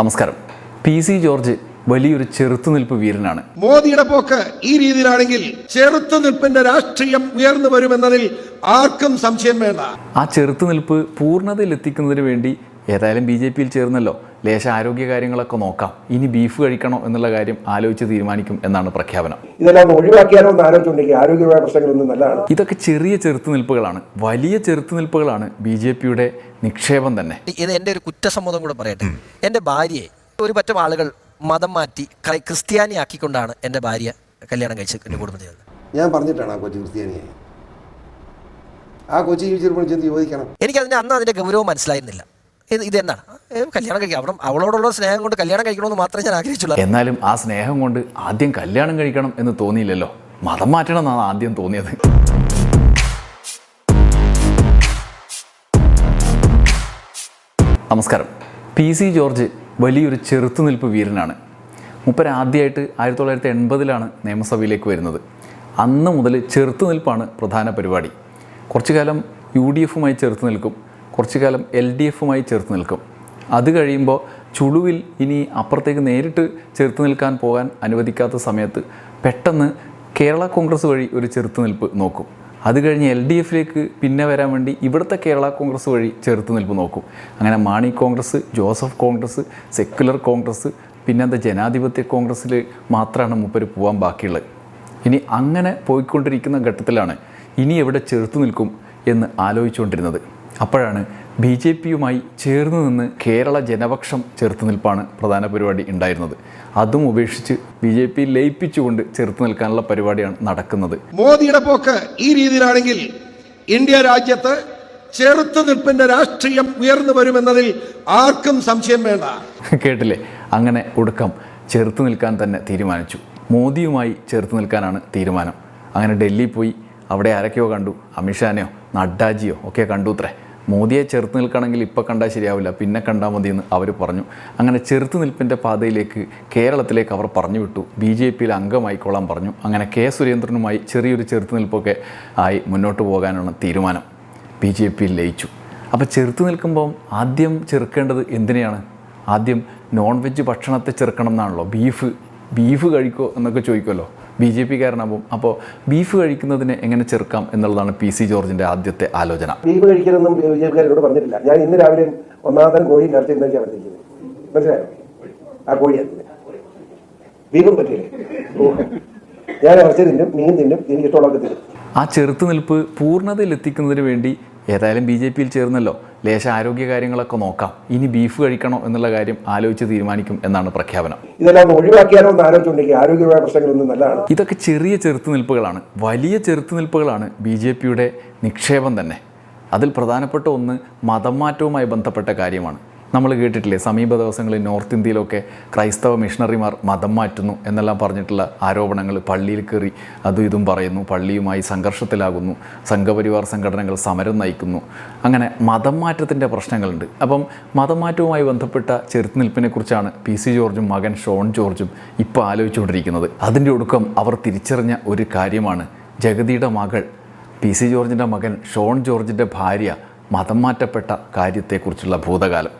നമസ്കാരം. P C George വലിയൊരു ചെറുത്തുനിൽപ്പ് വീരനാണ്. മോദിയുടെ പോക്ക് ഈ രീതിയിലാണെങ്കിൽ ചെറുത്തുനിൽപ്പിന്റെ രാഷ്ട്രീയം ഉയർന്നു വരുമെന്നതിൽ ആർക്കും സംശയം വേണ്ട. ആ ചെറുത്തുനിൽപ്പ് പൂർണതയിൽ എത്തിക്കുന്നതിന് വേണ്ടി ഏതായാലും ബി ജെ പിയിൽ ചേർന്നല്ലോ. ലേശ ആരോഗ്യ കാര്യങ്ങളൊക്കെ നോക്കാം. ഇനി ബീഫ് കഴിക്കണോ എന്നുള്ള കാര്യം ആലോചിച്ച് തീരുമാനിക്കും എന്നാണ് പ്രഖ്യാപനം. ഇതെല്ലാം ഒഴിവാക്കിയാലോ എന്ന് ആലോചിച്ചുണ്ടെങ്കിൽ ആരോഗ്യപരമായ പ്രശ്നങ്ങളൊന്നും നല്ലതാണ്. ഇതൊക്കെ ചെറിയ ചെറുത്തുനിൽപ്പുകളാണ്. വലിയ ചെറുത്തുനിൽപ്പുകളാണ് ബി ജെ പിയുടെ നിക്ഷേപം തന്നെ. ഇത് എന്റെ ഒരു കുറ്റസമ്മതം കൂടെ പറയട്ടെ. എന്റെ ഭാര്യയെ ഒരു പറ്റം ആളുകൾ മതം മാറ്റി ക്രിസ്ത്യാനി ആക്കിക്കൊണ്ടാണ് എന്റെ ഭാര്യ കല്യാണം കഴിച്ച് എന്റെ കുടുംബത്തിൽ ഞാൻ പറഞ്ഞിട്ടാണ് ആ കൊച്ചു ക്രിസ്ത്യാനിയെ. ആ കൊച്ചു ജീവിച്ചിരുമ്പോൾ ചെന്ന് ചോദിക്കണം? എനിക്കതിന് അന്ന് അതിന്റെ ഗൗരവം മനസ്സിലായിരുന്നില്ല. ഇത് ഇതെന്താണ്? കല്യാണം കഴിക്കാം. അവിടെ അവളോടുള്ള സ്നേഹം കൊണ്ട് കല്യാണം കഴിക്കണമെന്ന് മാത്രമേ ഞാൻ ആഗ്രഹിച്ചുള്ളൂ. എന്നാലും ആ സ്നേഹം കൊണ്ട് ആദ്യം കല്യാണം കഴിക്കണം എന്ന് തോന്നിയില്ലല്ലോ. മതം മാറ്റണം എന്നാണ് ആദ്യം തോന്നിയത്. നമസ്കാരം. പി സി ജോർജ് വലിയൊരു ചെറുത്തുനിൽപ്പ് വീരനാണ്. മുപ്പര ആദ്യമായിട്ട് ആയിരത്തി തൊള്ളായിരത്തി എൺപതിലാണ് നിയമസഭയിലേക്ക് വരുന്നത്. അന്ന് മുതൽ ചെറുത്തുനിൽപ്പാണ് പ്രധാന പരിപാടി. കുറച്ചു കാലം യു ഡി എഫുമായി ചെറുത്തു നിൽക്കും കുറച്ചു കാലം എൽ ഡി എഫുമായി ചേർത്ത് നിൽക്കും. അത് കഴിയുമ്പോൾ ചുളുവിൽ ഇനി അപ്പുറത്തേക്ക് നേരിട്ട് ചേർത്ത് നിൽക്കാൻ പോകാൻ അനുവദിക്കാത്ത സമയത്ത് പെട്ടെന്ന് കേരള കോൺഗ്രസ് വഴി ഒരു ചെറുത്തുനിൽപ്പ് നോക്കും. അത് കഴിഞ്ഞ് എൽ ഡി എഫിലേക്ക് പിന്നെ വരാൻ വേണ്ടി ഇവിടുത്തെ കേരള കോൺഗ്രസ് വഴി ചെറുത്തുനിൽപ്പ് നോക്കും. അങ്ങനെ Mani Congress Joseph Congress secular Congress പിന്നെ എന്താ ജനാധിപത്യ കോൺഗ്രസ്സിൽ മാത്രമാണ് മുപ്പർ പോകാൻ ബാക്കിയുള്ളത്. ഇനി അങ്ങനെ പോയിക്കൊണ്ടിരിക്കുന്ന ഘട്ടത്തിലാണ് ഇനി എവിടെ ചെറുത്തു നിൽക്കും എന്ന് ആലോചിച്ചുകൊണ്ടിരുന്നത്. അപ്പോഴാണ് ബി ജെ പിയുമായി ചേർന്ന് നിന്ന് കേരള ജനപക്ഷം ചെറുത്തു നിൽപ്പാണ് പ്രധാന പരിപാടി ഉണ്ടായിരുന്നത്. അതും ഉപേക്ഷിച്ച് ബി ജെ പി ലയിപ്പിച്ചുകൊണ്ട് ചെറുത്തു നിൽക്കാനുള്ള പരിപാടിയാണ് നടക്കുന്നത്. മോദിയുടെ പോക്ക് ഈ രീതിയിലാണെങ്കിൽ ഇന്ത്യ രാജ്യത്ത് ചെറുത്തുനിൽപ്പിന്റെ രാഷ്ട്രീയം ഉയർന്നു വരുമെന്നതിൽ ആർക്കും സംശയം വേണ്ട. കേട്ടില്ലേ? അങ്ങനെ ഒടുക്കം ചെറുത്തു നിൽക്കാൻ തന്നെ തീരുമാനിച്ചു. മോദിയുമായി ചേർത്ത് നിൽക്കാനാണ് തീരുമാനം. അങ്ങനെ ഡൽഹി പോയി അവിടെ ആരൊക്കെയോ കണ്ടു. അമിത്ഷാനെയോ നഡ്ഡാജിയോ ഒക്കെ കണ്ടു അത്രേ മോദിയെ ചെറുത്ത് നിൽക്കണമെങ്കിൽ ഇപ്പോൾ കണ്ടാൽ ശരിയാവില്ല പിന്നെ കണ്ടാൽ മതി എന്ന് അവർ പറഞ്ഞു. അങ്ങനെ ചെറുത്ത് നിൽപ്പിന്റെ പാതയിലേക്ക് കേരളത്തിലേക്ക് അവർ പറഞ്ഞു വിട്ടു. ബി ജെ പിയിൽ അംഗമായിക്കൊള്ളാൻ പറഞ്ഞു. അങ്ങനെ കെ സുരേന്ദ്രനുമായി ചെറിയൊരു ചെറുത്ത് നിൽപ്പൊക്കെ ആയി മുന്നോട്ട് പോകാനാണ് തീരുമാനം. ബി ജെ പിയിൽ ലയിച്ചു. അപ്പോൾ ചെറുത്ത് നിൽക്കുമ്പം ആദ്യം ചെറുക്കേണ്ടത് എന്തിനെയാണ്? ആദ്യം നോൺ വെജ് ഭക്ഷണത്തെ ചെറുക്കണം എന്നാണല്ലോ ബീഫ് ബീഫ് കഴിക്കോ എന്നൊക്കെ ചോദിക്കുമല്ലോ ബി ജെ പി കാരനാകുമ്പം അപ്പോൾ ബീഫ് കഴിക്കുന്നതിനെ എങ്ങനെ ചെറുക്കാം എന്നുള്ളതാണ് പി സി ജോർജിന്റെ ആദ്യത്തെ ആലോചന. ബീഫ് കഴിക്കണമെന്നും ബി ജെ പിക്കാരോട് പറഞ്ഞിട്ടില്ല. ഞാൻ ഇന്ന് രാവിലെ ഒന്നാമതരം കോഴി ഇറച്ചി എന്താ പറഞ്ഞിരിക്കുന്നത് മനസ്സിലായോ? ആ കോഴി ബീഫും പറ്റില്ലേ ഞാൻ ഇറച്ചി തിന്നും മീൻ തിന്നും എനിക്ക് ഇഷ്ടമുള്ളതൊക്കെ തിന്നും. ആ ചെറുത്തുനിൽപ്പ് പൂർണതയിലെത്തിക്കുന്നതിന് വേണ്ടി ഏതായാലും ബി ജെ പിയിൽ ചേർന്നല്ലോ. ലേശ ആരോഗ്യ കാര്യങ്ങളൊക്കെ നോക്കാം. ഇനി ബീഫ് കഴിക്കണോ എന്നുള്ള കാര്യം ആലോചിച്ച് തീരുമാനിക്കും എന്നാണ് പ്രഖ്യാപനം. ഇതെല്ലാം ഒഴിവാക്കിയാലോ എന്ന് ആരോഗ്യപരമായ പ്രശ്നങ്ങളൊന്നും നല്ലതാണ്. ഇതൊക്കെ ചെറിയ ചെറുത്തുനിൽപ്പുകളാണ്. വലിയ ചെറുത്തുനിൽപ്പുകളാണ് ബി ജെ പിയുടെ നിക്ഷേപം തന്നെ. അതിൽ പ്രധാനപ്പെട്ട ഒന്ന് മതം മാറ്റവുമായി ബന്ധപ്പെട്ട കാര്യമാണ്. നമ്മൾ കേട്ടിട്ടില്ലേ? സമീപ ദിവസങ്ങളിൽ നോർത്ത് ഇന്ത്യയിലൊക്കെ ക്രൈസ്തവ മിഷണറിമാർ മതം മാറ്റുന്നു എന്നെല്ലാം പറഞ്ഞിട്ടുള്ള ആരോപണങ്ങൾ പള്ളിയിൽ കയറി അതും ഇതും പറയുന്നു. പള്ളിയുമായി സംഘർഷത്തിലാകുന്നു. സംഘപരിവാർ സംഘടനകൾ സമരം നയിക്കുന്നു. അങ്ങനെ മതം മാറ്റത്തിന്റെ പ്രശ്നങ്ങളുണ്ട്. അപ്പം മതം മാറ്റവുമായി ബന്ധപ്പെട്ട ചെറുത്തുനിൽപ്പിനെക്കുറിച്ചാണ് പി സി ജോർജും മകൻ ഷോൺ ജോർജും ഇപ്പോൾ ആലോചിച്ചുകൊണ്ടിരിക്കുന്നത്. അതിന്റെ ഒടുക്കം അവർ തിരിച്ചറിഞ്ഞ ഒരു കാര്യമാണ്. ജഗതിയുടെ മകൾ പി സി ജോർജിന്റെ മകൻ ഷോൺ ജോർജിന്റെ ഭാര്യ മതം മാറ്റപ്പെട്ട കാര്യത്തെക്കുറിച്ചുള്ള ഭൂതകാലം.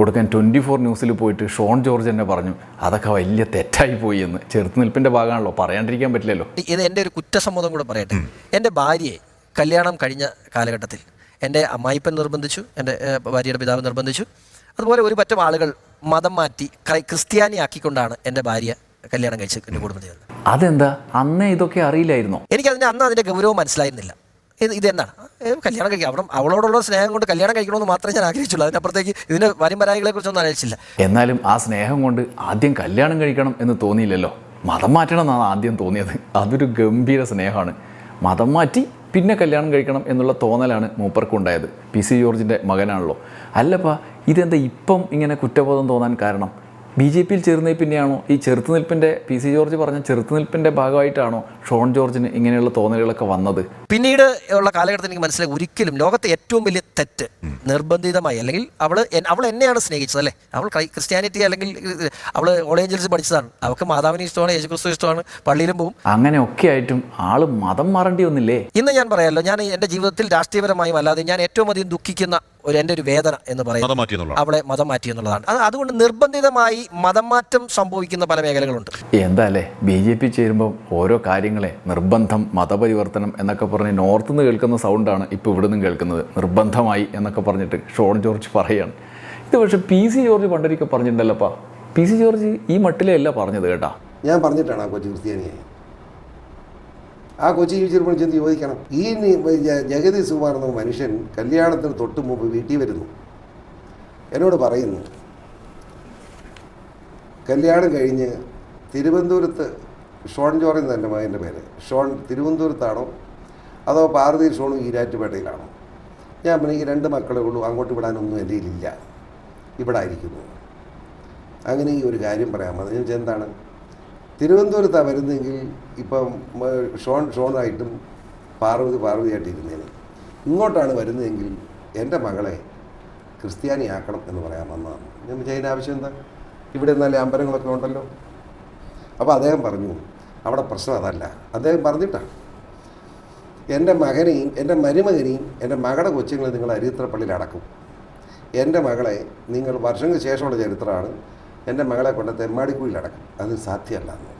ഒടുക്കൻ ട്വന്റി ഫോർ ന്യൂസിൽ പോയിട്ട് ഷോൺ ജോർജ് തന്നെ പറഞ്ഞു അതൊക്കെ വലിയ തെറ്റായി പോയി എന്ന്. ചെറുത്തുനിൽപ്പിന്റെ ഭാഗമാണല്ലോ പറയാണ്ടിരിക്കാൻ പറ്റില്ലല്ലോ. ഇത് എന്റെ ഒരു കുറ്റസമ്മതം കൂടെ പറയട്ടെ. എന്റെ ഭാര്യയെ കല്യാണം കഴിഞ്ഞ കാലഘട്ടത്തിൽ എന്റെ അമ്മായിപ്പൻ നിർബന്ധിച്ചു എന്റെ ഭാര്യയുടെ പിതാവ് നിർബന്ധിച്ചു. അതുപോലെ ഒരു പറ്റം ആളുകൾ മതം മാറ്റി ക്രിസ്ത്യാനി ക്രിസ്ത്യാനിയാക്കിക്കൊണ്ടാണ് എന്റെ ഭാര്യ കല്യാണം കഴിച്ച് എന്റെ കുടുംബത്തിൽ അതെന്താ? അന്നേ ഇതൊക്കെ അറിയില്ലായിരുന്നോ? എനിക്കതിന് അന്ന് അതിന്റെ ഗൗരവം മനസ്സിലായിരുന്നില്ല. ഇത് ഇതെന്താണ് കല്യാണം കഴിക്കാം. അവിടെ അവളോടുള്ള സ്നേഹം കൊണ്ട് കല്യാണം കഴിക്കണമെന്ന് മാത്രമേ ഞാൻ ആഗ്രഹിച്ചുള്ളൂ. അതിനപ്പുറത്തേക്ക് ഇതിന്റെ വരും പരാതികളെ കുറിച്ചൊന്നും ആലോചിച്ചില്ല എന്നാലും ആ സ്നേഹം കൊണ്ട് ആദ്യം കല്യാണം കഴിക്കണം എന്ന് തോന്നിയില്ലല്ലോ. മതം മാറ്റണം എന്നാണ് ആദ്യം തോന്നിയത്. അതൊരു ഗംഭീര സ്നേഹമാണ്. മതം മാറ്റി പിന്നെ കല്യാണം കഴിക്കണം എന്നുള്ള തോന്നലാണ് മൂപ്പർക്കുണ്ടായത് പി സി ജോർജിന്റെ മകനാണല്ലോ. അല്ലപ്പാ ഇതെന്താ ഇപ്പം ഇങ്ങനെ കുറ്റബോധം തോന്നാൻ കാരണം? ബി ജെ പിയിൽ ചേർന്നതിൽ പിന്നെയാണോ? ഈ ചെറുത്തുനിൽപ്പിന്റെ പി സി ജോർജ് പറഞ്ഞ ചെറുത്തുനിൽപ്പിന്റെ ഭാഗമായിട്ടാണോ ഷോൺ ജോർജിന് ഇങ്ങനെയുള്ള തോന്നലുകളൊക്കെ വന്നത്? പിന്നീട് ഉള്ള കാലഘട്ടത്തിൽ എനിക്ക് മനസ്സിലായി ഒരിക്കലും ലോകത്തെ ഏറ്റവും വലിയ തെറ്റ് നിർബന്ധിതമായി അല്ലെങ്കിൽ അവൾ അവൾ എന്നെയാണ് സ്നേഹിച്ചത് അല്ലേ? അവൾ ക്രിസ്ത്യാനിറ്റി അല്ലെങ്കിൽ അവൾ ഓളേഞ്ചൽസ് പഠിച്ചതാണ്. അവൾക്ക് മാതാവിനെ ഇഷ്ടമാണ് യേശുക്രിസ്തു ഇഷ്ടമാണ് പള്ളിയിലും പോകും. അങ്ങനെ ഒക്കെ ആയിട്ടും ആൾ മതം മാറേണ്ടി വന്നില്ലേ? ഇന്ന് ഞാൻ പറയാമല്ലോ ഞാൻ എന്റെ ജീവിതത്തിൽ രാഷ്ട്രീയപരമായും അല്ലാതെ ഞാൻ ഏറ്റവും അധികം ദുഃഖിക്കുന്ന ഒരു എന്റെ ഒരു വേദന എന്ന് പറയുന്നത് അവളെ മതം മാറ്റി എന്നുള്ളതാണ്. അത് അതുകൊണ്ട് നിർബന്ധിതമായി മതം മാറ്റം സംഭവിക്കുന്ന പല മേഖലകളുണ്ട്. എന്താ അല്ലേ? ബി ജെ പി ചേരുമ്പോൾ ഓരോ കാര്യങ്ങളെ നിർബന്ധം മതപരിവർത്തനം എന്നൊക്കെ പറഞ്ഞ് നോർത്ത് നിന്ന് കേൾക്കുന്ന സൗണ്ടാണ് ഇപ്പോൾ ഇവിടെ നിന്ന് കേൾക്കുന്നത്. നിർബന്ധമായി എന്നൊക്കെ പറഞ്ഞിട്ട് ഷോൺ ജോർജ് പറയുകയാണ് ഇത് പക്ഷേ പി സി ജോർജ് പണ്ടൊരിക്കൽ പറഞ്ഞിട്ടുണ്ടല്ലപ്പാ? പി സി ജോർജ് ഈ മട്ടിലെയല്ല പറഞ്ഞത് കേട്ടാ. ഞാൻ പറഞ്ഞിട്ടാണ് ആ കൊച്ചു ക്രിസ്ത്യാനിയായി ആ കൊച്ചി ജീവിച്ചിരുമ്പോൾ ചെന്ന് ചോദിക്കണം? ഈ ജഗതി സുമാർ എന്ന മനുഷ്യൻ കല്യാണത്തിന് തൊട്ട് മുമ്പ് വീട്ടിൽ വരുന്നു. എന്നോട് പറയുന്നു കല്യാണം കഴിഞ്ഞ് തിരുവനന്തപുരത്ത് ഷോൺ ജോർജ് തന്നെ മകന്റെ പേര്. ഷോൺ തിരുവനന്തപുരത്താണോ അതോ പാർവതി സോണും ഈരാറ്റുപേട്ടയിലാണോ? ഞാൻ പറഞ്ഞു ഈ രണ്ട് മക്കളെ ഉള്ളൂ അങ്ങോട്ട് വിടാനൊന്നും എന്റെ കയ്യിലില്ല ഇവിടെ ആയിരിക്കുന്നു. അങ്ങനെ ഈ ഒരു കാര്യം പറയാം അത് ഞാൻ എന്താണ്? തിരുവനന്തപുരത്താണ് വരുന്നെങ്കിൽ ഇപ്പം ഷോൺ ഷോണായിട്ടും പാർവതി പാർവതിയായിട്ട് ഇരുന്നേന് ഇങ്ങോട്ടാണ് വരുന്നതെങ്കിൽ എന്റെ മകളെ ക്രിസ്ത്യാനിയാക്കണം എന്ന് പറയാൻ വന്നതാണ്. ഞാൻ അതിന്റെ ആവശ്യം എന്താ? ഇവിടെ നല്ല അമ്പലങ്ങളൊക്കെ ഉണ്ടല്ലോ. അപ്പോൾ അദ്ദേഹം പറഞ്ഞു അവിടെ പ്രശ്നം അതല്ല. അദ്ദേഹം പറഞ്ഞിട്ടാണ്. എന്റെ മകനെയും എന്റെ മരുമകനെയും എന്റെ മകളുടെ കൊച്ചുങ്ങളെ നിങ്ങൾ അരിത്രപ്പള്ളിയിൽ അടക്കും. എന്റെ മകളെ നിങ്ങൾ വർഷങ്ങൾക്ക് ശേഷമുള്ള ചരിത്രമാണ് എന്റെ മകളെ കൊണ്ട് തെമ്മാടിക്കുഴിയിൽ അടക്കും. അത് സാധ്യമല്ല എന്ന്.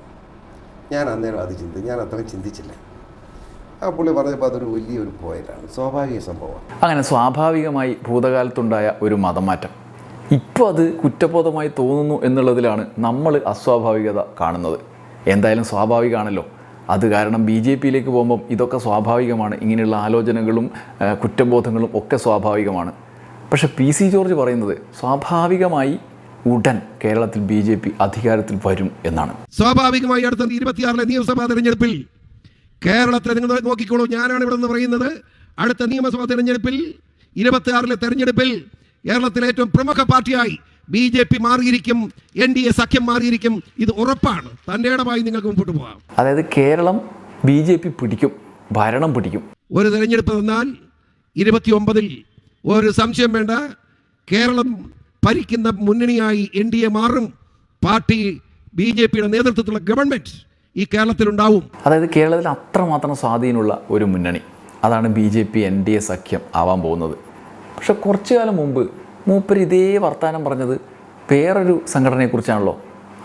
ഞാൻ അന്നേരം അത് ചിന്തി ഞാൻ അത്രയും ചിന്തിച്ചില്ല. ആ പുള്ളി പറഞ്ഞപ്പോൾ അതൊരു വലിയൊരു പോയിന്റാണ് സ്വാഭാവിക സംഭവമാണ്. അങ്ങനെ സ്വാഭാവികമായി ഭൂതകാലത്തുണ്ടായ ഒരു മതമാറ്റം. ഇപ്പോൾ അത് കുറ്റബോധമായി തോന്നുന്നു എന്നുള്ളതിലാണ് നമ്മൾ അസ്വാഭാവികത കാണുന്നത്. എന്തായാലും സ്വാഭാവികമാണല്ലോ. അത് കാരണം ബി ജെ പിയിലേക്ക് പോകുമ്പം ഇതൊക്കെ സ്വാഭാവികമാണ്. ഇങ്ങനെയുള്ള ആലോചനകളും കുറ്റബോധങ്ങളും ഒക്കെ സ്വാഭാവികമാണ്. പക്ഷേ പി സി ജോർജ് പറയുന്നത് സ്വാഭാവികമായി ഉടൻ കേരളത്തിൽ ബി ജെ പി അധികാരത്തിൽ വരും എന്നാണ്. സ്വാഭാവികമായി അടുത്ത ഇരുപത്തിയാറിലെ നിയമസഭാ തെരഞ്ഞെടുപ്പിൽ കേരളത്തിൽ നിങ്ങൾ നോക്കിക്കോളൂ. ഞാനാണ് ഇവിടെ നിന്ന് പറയുന്നത്. അടുത്ത നിയമസഭാ തെരഞ്ഞെടുപ്പിൽ ഇരുപത്തിയാറിലെ തെരഞ്ഞെടുപ്പിൽ കേരളത്തിലെ ഏറ്റവും പ്രമുഖ പാർട്ടിയായി ബി ജെ പി മാറിയിരിക്കും എൻ ഡി എ സഖ്യം മാറിയിരിക്കും ഇത് ഉറപ്പാണ്. തന്റെ ഇടമായി നിങ്ങൾക്ക് മുമ്പോട്ട് പോകാം. അതായത് കേരളം ബി ജെ പി പിടിക്കും ഭരണം പിടിക്കും. ഒരു തെരഞ്ഞെടുപ്പ് വന്നാൽ ഇരുപത്തിയൊമ്പതിൽ ഒരു സംശയം വേണ്ട. കേരളം ഭരിക്കുന്ന മുന്നണിയായി എൻ ഡി എ മാറും. പാർട്ടി ബി ജെ പിയുടെ നേതൃത്വത്തിലുള്ള ഗവൺമെന്റ് ഈ കേരളത്തിലുണ്ടാവും. അതായത് കേരളത്തിൽ അത്രമാത്രം സ്വാധീനമുള്ള ഒരു മുന്നണി. അതാണ് B J P N D A സഖ്യം ആവാൻ പോകുന്നത്. പക്ഷെ കുറച്ചു കാലം മുമ്പ് മൂപ്പർ ഇതേ വർത്തമാനം പറഞ്ഞത് വേറൊരു സംഘടനയെക്കുറിച്ചാണല്ലോ.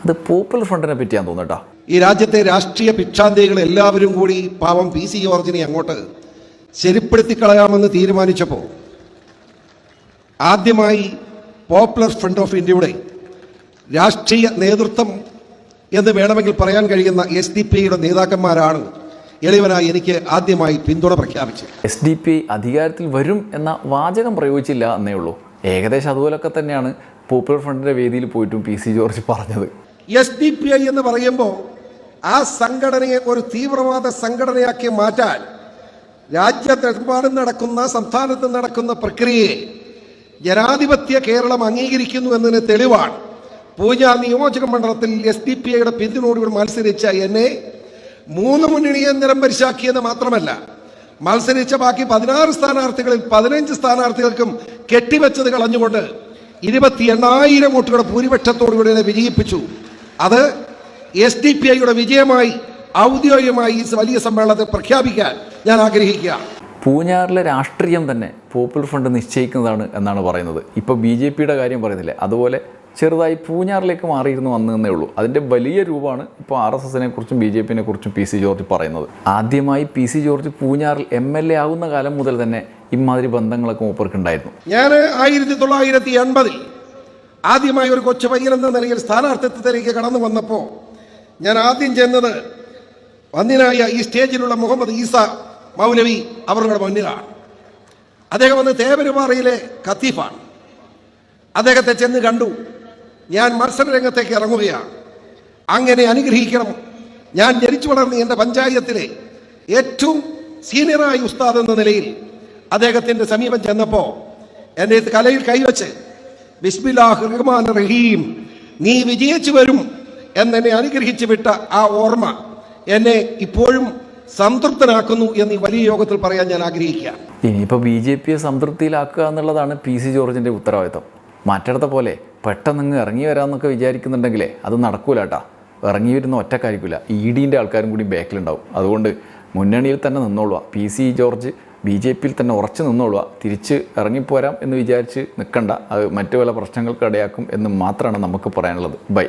അത് പോപ്പുലർ ഫ്രണ്ടിനെ പറ്റിയാന്ന് തോന്നുന്നു കേട്ടോ. ഈ രാജ്യത്തെ രാഷ്ട്രീയ ഭിക്ഷാന്തികൾ എല്ലാവരും കൂടി പാവം പി സി ജോർജിനെ അങ്ങോട്ട് ശരിപ്പെടുത്തി കളയാമെന്ന് തീരുമാനിച്ചപ്പോൾ ആദ്യമായി പോപ്പുലർ ഫ്രണ്ട് ഓഫ് ഇന്ത്യയുടെ രാഷ്ട്രീയ നേതൃത്വം എന്ന് വേണമെങ്കിൽ പറയാൻ കഴിയുന്ന എസ് ഡി പി ഐയുടെ നേതാക്കന്മാരാണ് എളിവനായി എനിക്ക് ആദ്യമായി പിന്തുണ പ്രഖ്യാപിച്ചത്. എസ് ഡി പി അധികാരത്തിൽ വരും എന്ന വാചകം പ്രയോഗിച്ചില്ല എന്നേ ഉള്ളൂ. ഏകദേശം അതുപോലൊക്കെ തന്നെയാണ് പോപ്പുലർ ഫ്രണ്ടിന്റെ വേദിയിൽ പോയിട്ടും പി സി ജോർജ് പറഞ്ഞത്. എസ് ഡി പി ഐ എന്ന് പറയുമ്പോൾ ആ സംഘടനയെ ഒരു തീവ്രവാദ സംഘടനയാക്കി മാറ്റാൻ രാജ്യത്തെമ്പാടും നടക്കുന്ന സംസ്ഥാനത്ത് നടക്കുന്ന പ്രക്രിയയെ ജനാധിപത്യ കേരളം അംഗീകരിക്കുന്നു എന്നതിന് തെളിവാണ്. പൂജ നിയോജക മണ്ഡലത്തിൽ എസ് ഡി പി ഐയുടെ പിന്തുണയോടുകൂടി മത്സരിച്ച എന്നെ മൂന്ന് മുന്നണിയെ നിലംപരിശാക്കിയെന്ന് മാത്രമല്ല മത്സരിച്ച ബാക്കി പതിനാറ് സ്ഥാനാർത്ഥികളിൽ പതിനഞ്ച് സ്ഥാനാർത്ഥികൾക്കും കെട്ടിവെച്ചത് കളഞ്ഞുകൊണ്ട് ഇരുപത്തി എണ്ണായിരം വോട്ടുകളുടെ ഭൂരിപക്ഷത്തോടുകൂടി വിജയിപ്പിച്ചു. അത് എസ് ഡി പി ഐയുടെ വിജയമായി ഔദ്യോഗികമായി ഈ വലിയ സമ്മേളനത്തെ പ്രഖ്യാപിക്കാൻ ഞാൻ ആഗ്രഹിക്കുക. പൂഞ്ഞാറിലെ രാഷ്ട്രീയം തന്നെ പോപ്പുലർ ഫ്രണ്ട് നിശ്ചയിക്കുന്നതാണ് എന്നാണ് പറയുന്നത്. ഇപ്പോൾ ബി ജെ പിയുടെ കാര്യം പറയുന്നില്ലേ? അതുപോലെ ചെറുതായി പൂഞ്ഞാറിലേക്ക് മാറിയിരുന്നു വന്നു എന്നേ ഉള്ളൂ. അതിന്റെ വലിയ രൂപമാണ് ഇപ്പോൾ ആർ എസ് എസിനെ കുറിച്ചും ബി ജെ പിനെ കുറിച്ചും പി സി ജോർജ് പറയുന്നത്. ആദ്യമായി പി സി ജോർജ് പൂഞ്ഞാറിൽ എം എൽ എ ആകുന്ന കാലം മുതൽ തന്നെ ഇമാതിരി ബന്ധങ്ങളൊക്കെ മൂപ്പർക്ക് ഉണ്ടായിരുന്നു ഞാൻ ആയിരത്തി തൊള്ളായിരത്തി എൺപതിൽ ആദ്യമായി ഒരു കൊച്ചു പയ്യൻ എന്ന നിലയിൽ സ്ഥാനാർത്ഥിത്വത്തിലേക്ക് കടന്നു വന്നപ്പോൾ ഞാൻ ആദ്യം ചെന്നത് വന്നിനായ ഈ സ്റ്റേജിലുള്ള മുഹമ്മദ് ഈസ മൗലവി അവരുടെ മുന്നിലാണ്. അദ്ദേഹം വന്ന് തേവരുപാറയിലെ ഖത്തീഫാണ് അദ്ദേഹത്തെ ചെന്ന് കണ്ടു. ഞാൻ മത്സര രംഗത്തേക്ക് ഇറങ്ങുകയാണ്. അങ്ങനെ അനുഗ്രഹിക്കണം. ഞാൻ ജനിച്ചു വളർന്ന എന്റെ പഞ്ചായത്തിലെ ഏറ്റവും സീനിയറായ ഉസ്താദ് എന്ന നിലയിൽ അദ്ദേഹത്തിന്റെ സമീപം ചെന്നപ്പോൾ എന്റെ കലയിൽ കൈവച്ച് ബിസ്മില്ലാഹ് റഹ്മാൻ റഹീം നീ വിജയിച്ചു വരും എന്നെ അനുഗ്രഹിച്ചു വിട്ട ആ ഓർമ്മ എന്നെ ഇപ്പോഴും സംതൃപ്തനാക്കുന്നു എന്ന് വലിയ യോഗത്തിൽ പറയാൻ ഞാൻ ആഗ്രഹിക്കുക ഇനിയിപ്പോൾ ബി ജെ പിയെ സംതൃപ്തിയിലാക്കുക എന്നുള്ളതാണ് പി സി ജോർജിന്റെ ഉത്തരവാദിത്തം മറ്റിടത്തെ പോലെ പെട്ടെന്ന് ഇറങ്ങി വരാമെന്നൊക്കെ വിചാരിക്കുന്നുണ്ടെങ്കിലേ അത് നടക്കൂല കേട്ടാ ഇറങ്ങി വരുന്ന ഒറ്റക്കാരിക്കില്ല ഇ ഡിന്റെ ആൾക്കാരും കൂടി ബാക്കിലുണ്ടാവും. അതുകൊണ്ട് മുന്നണിയിൽ തന്നെ നിന്നോളുക P C George B J പിയിൽ തന്നെ ഉറച്ചു നിന്നോളുക തിരിച്ച് ഇറങ്ങിപ്പോരാം എന്ന് വിചാരിച്ച് നിൽക്കണ്ട അത് മറ്റു പല പ്രശ്നങ്ങൾക്ക് ഇടയാക്കും എന്ന് മാത്രമാണ് നമുക്ക് പറയാനുള്ളത്. ബൈ.